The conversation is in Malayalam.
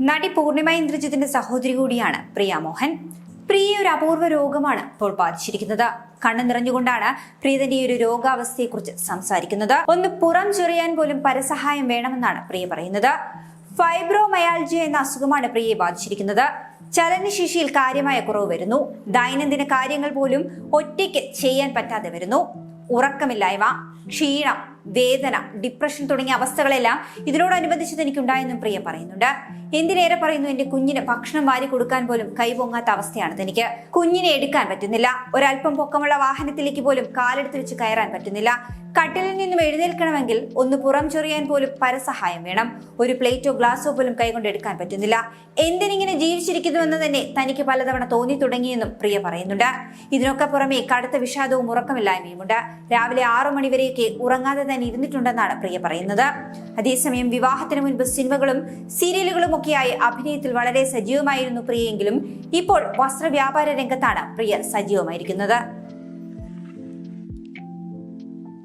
നടി പൂർണിമ ഇന്ദ്രജിത്തിന്റെ സഹോദരി കൂടിയാണ് പ്രിയ മോഹൻ. പ്രിയ ഒരു അപൂർവ രോഗമാണ് ഇപ്പോൾ ബാധിച്ചിരിക്കുന്നത്. കണ്ണു നിറഞ്ഞുകൊണ്ടാണ് പ്രിയതന്റെ ഈ ഒരു രോഗാവസ്ഥയെക്കുറിച്ച് സംസാരിക്കുന്നത്. ഒന്ന് പുറം ചൊറിയാൻ പോലും പരസഹായം വേണമെന്നാണ് പ്രിയ പറയുന്നത്. ഫൈബ്രോമയാൾജിയ എന്ന അസുഖമാണ് പ്രിയയെ ബാധിച്ചിരിക്കുന്നത്. ചലനശേഷിയിൽ കാര്യമായ കുറവ് വരുന്നു. ദൈനംദിന കാര്യങ്ങൾ പോലും ഒറ്റയ്ക്ക് ചെയ്യാൻ പറ്റാതെ വരുന്നു. ഉറക്കമില്ലായ്മ ക്ഷീണം വേദന ഡിപ്രഷൻ തുടങ്ങിയ അവസ്ഥകളെല്ലാം ഇതിനോടനുബന്ധിച്ച് തനിക്കുണ്ടായെന്നും പ്രിയ പറയുന്നുണ്ട്. എന്തിനേറെ പറയുന്നു എന്റെ കുഞ്ഞിന് ഭക്ഷണം വാരി കൊടുക്കാൻ പോലും കൈപൊങ്ങാത്ത അവസ്ഥയാണ് തനിക്ക് കുഞ്ഞിനെ എടുക്കാൻ പറ്റുന്നില്ല. ഒരല്പം പൊക്കമുള്ള വാഹനത്തിലേക്ക് പോലും കാലെടുത്ത് വെച്ച് കയറാൻ പറ്റുന്നില്ല. കട്ടിലിൽ നിന്നും എഴുന്നേൽക്കണമെങ്കിൽ ഒന്ന് പുറം ചൊറിയാൻ പോലും പരസഹായം വേണം. ഒരു പ്ലേറ്റോ ഗ്ലാസോ പോലും കൈകൊണ്ട് എടുക്കാൻ പറ്റുന്നില്ല. എന്തിനിങ്ങനെ ജീവിച്ചിരിക്കുന്നുവെന്ന് തന്നെ തനിക്ക് പലതവണ തോന്നി തുടങ്ങിയെന്നും പ്രിയ പറയുന്നുണ്ട്. ഇതിനൊക്കെ പുറമെ കടുത്ത വിഷാദവും ഉറക്കമില്ലായ്മയുമുണ്ട്. രാവിലെ ആറു മണിവരെയൊക്കെ ഉറങ്ങാതെ തന്നെ ഇരുന്നിട്ടുണ്ടെന്നാണ് പ്രിയ പറയുന്നത്. അതേസമയം വിവാഹത്തിന് മുൻപ് സിനിമകളും സീരിയലുകളും ഒക്കെയായി അഭിനയത്തിൽ വളരെ സജീവമായിരുന്നു പ്രിയയെങ്കിലും ഇപ്പോൾ വസ്ത്രവ്യാപാര രംഗത്താണ് പ്രിയ സജീവമായിരിക്കുന്നത്.